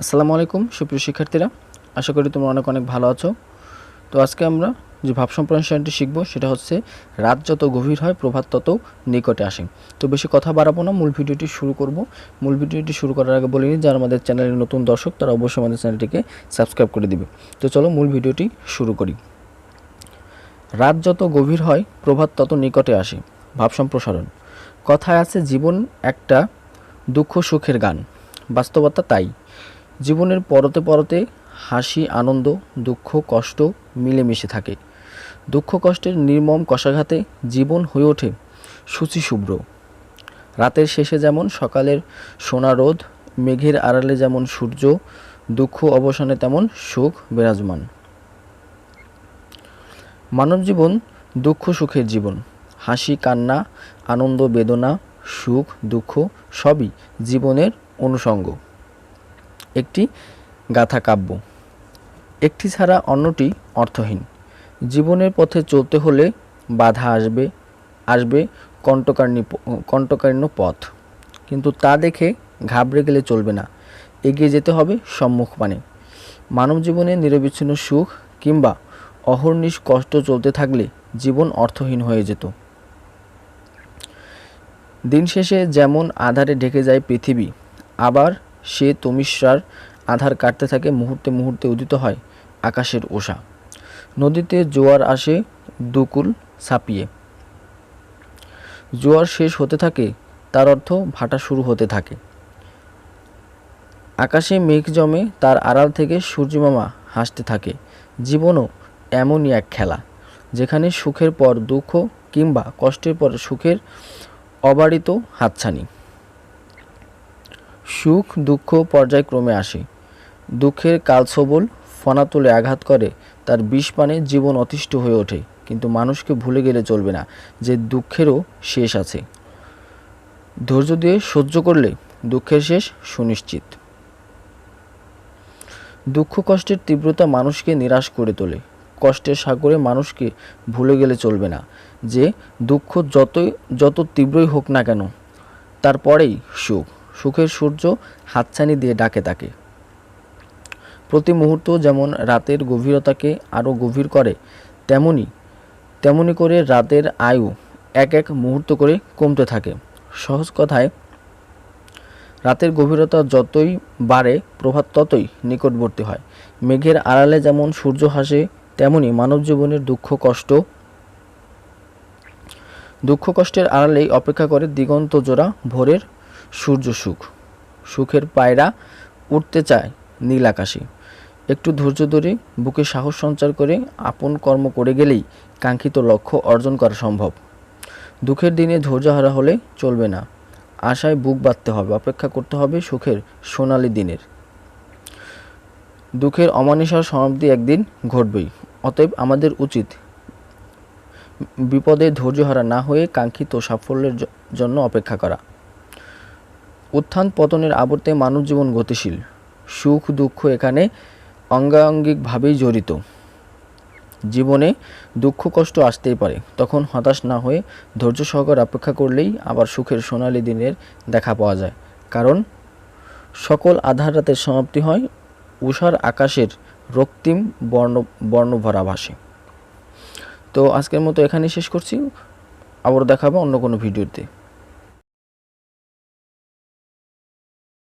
আসসালামু আলাইকুম, সুপ্রিয় শিক্ষার্থীরা। আশা করি তোমরা অনেক অনেক ভালো আছো। তো আজকে আমরা যে ভাব সম্প্রসারণটি শিখব, সেটা হচ্ছে রাত যত গভীর হয়, প্রভাত তত নিকটে আসে। তো বেশি কথা বাড়াবো না, মূল ভিডিওটি শুরু করব। মূল ভিডিওটি শুরু করার আগে বলিনি যারা আমাদের চ্যানেলের নতুন দর্শক, তারা অবশ্যই আমাদের চ্যানেলটিকে সাবস্ক্রাইব করে দিবে। তো চলো মূল ভিডিওটি শুরু করি। রাত যত গভীর হয়, প্রভাত তত নিকটে আসে। ভাব সম্প্রসারণ। কথায় আছে, জীবন একটা দুঃখ সুখের গান। বাস্তবতা তাই। জীবনের পরতে পরতে হাসি, আনন্দ, দুঃখ, কষ্ট মিলেমিশে থাকে। দুঃখ, কষ্টের নির্মম কষাঘাতে জীবন হয়ে ওঠে সূচি শুভ্র। রাতের শেষে যেমন সকালের সোনা রোদ, মেঘের আড়ালে যেমন সূর্য, দুঃখ অবসানে তেমন সুখ বিরাজমান। মানব জীবন দুঃখ, সুখের জীবন। হাসি, কান্না, আনন্দ, বেদনা, সুখ, দুঃখ সবই জীবনের অনুষঙ্গ। একটি গাথা কাব্য। একটি ছাড়া অন্যটি অর্থহীন। জীবনের পথে চলতে হলে বাধা আসবে আসবে কণ্টকার্ণী কণ্টকার্ণ পথ। কিন্তু তা দেখে ঘাবড়ে গেলে চলবে না। এগিয়ে যেতে হবে সম্মুখ মানে মানব জীবনে নিরবিচ্ছিন্ন সুখ কিংবা অহর্নিশ কষ্ট চলতে থাকলে জীবন অর্থহীন হয়ে যেত। দিন শেষে যেমন আধারে ঢেকে যায় পৃথিবী, আবার সে তমিশ্রার আধার কাটতে থাকে, মুহূর্তে মুহূর্তে উদিত হয় আকাশের ওষা। নদীতে জোয়ার আসে, দুকুল ছাপিয়ে। জোয়ার শেষ হতে থাকে, তার অর্থ ভাটা শুরু হতে থাকে। আকাশে মেঘ জমে, তার আড়াল থেকে সূর্যমামা হাসতে থাকে। জীবনও এমনই এক খেলা, যেখানে সুখের পর দুঃখ কিংবা কষ্টের পর সুখের অবারিত হাতছানি। সুখ, দুঃখ পর্যায়ক্রমে আসে। দুঃখের কালসবল ফনা তুলে আঘাত করে, তার বিষ পানে জীবন অতিষ্ঠ হয়ে ওঠে। কিন্তু মানুষকে ভুলে গেলে চলবে না, যে দুঃখেরও শেষ আছে। ধৈর্য দিয়ে সহ্য করলে দুঃখের শেষ সুনিশ্চিত। দুঃখ কষ্টের তীব্রতা মানুষকে নিরাশ করে তোলে। কষ্টের সাগরে মানুষকে ভুলে গেলে চলবে না, যে দুঃখ যতই যত তীব্রই হোক না কেন তারপরেই সুখ। সুখের সূর্য হাতছানি দিয়ে ডাকে তাকে। প্রতি মুহূর্ত যেমন রাতের গভীরতাকে আরও গভীর করে, তেমনি তেমনি করে রাতের আয়ু এক এক মুহূর্ত করে কমতে থাকে। সহজ কথায়, রাতের গভীরতা যতই বাড়ে প্রভাত ততই নিকটবর্তী হয়। মেঘের আড়ালে যেমন সূর্য হাসে তেমনি মানব জীবনের দুঃখ, কষ্ট, দুঃখ, কষ্টের আড়ালেই অপেক্ষা করে দিগন্ত জোড়া ভোরের সূর্য সুখ। সুখের পায়রা উঠতে চায় নীল আকাশে। একটু ধৈর্য ধরে বুকে সাহস সঞ্চার করে আপন কর্ম করে গেলেই কাঙ্ক্ষিত লক্ষ্য অর্জন করা সম্ভব। দুঃখের দিনে ধৈর্য হারা হলে চলবে না। আশায় বুক বাঁধতে হবে, অপেক্ষা করতে হবে সুখের সোনালি দিনের। দুঃখের অমানিসার সমাপ্তি একদিন ঘটবেই, অতএব আমাদের উচিত বিপদে ধৈর্যহারা না হয়ে কাঙ্ক্ষিত সাফল্যের জন্য অপেক্ষা করা। উত্থান পতনের আবর্তে মানব জীবন গতিশীল। সুখ, দুঃখ এখানে অঙ্গাঙ্গিকভাবেই জড়িত। জীবনে দুঃখ, কষ্ট আসতেই পারে। তখন হতাশ না হয়ে ধৈর্য সহকারে অপেক্ষা করলেই আবার সুখের সোনালি দিনের দেখা পাওয়া যায়। কারণ সকল আধার রাতের সমাপ্তি হয় উষার আকাশের রক্তিম বর্ণ বর্ণভরা ভাসে তো আজকের মতো এখানেই শেষ করছি। আবার দেখাবো অন্য কোনো ভিডিওতে।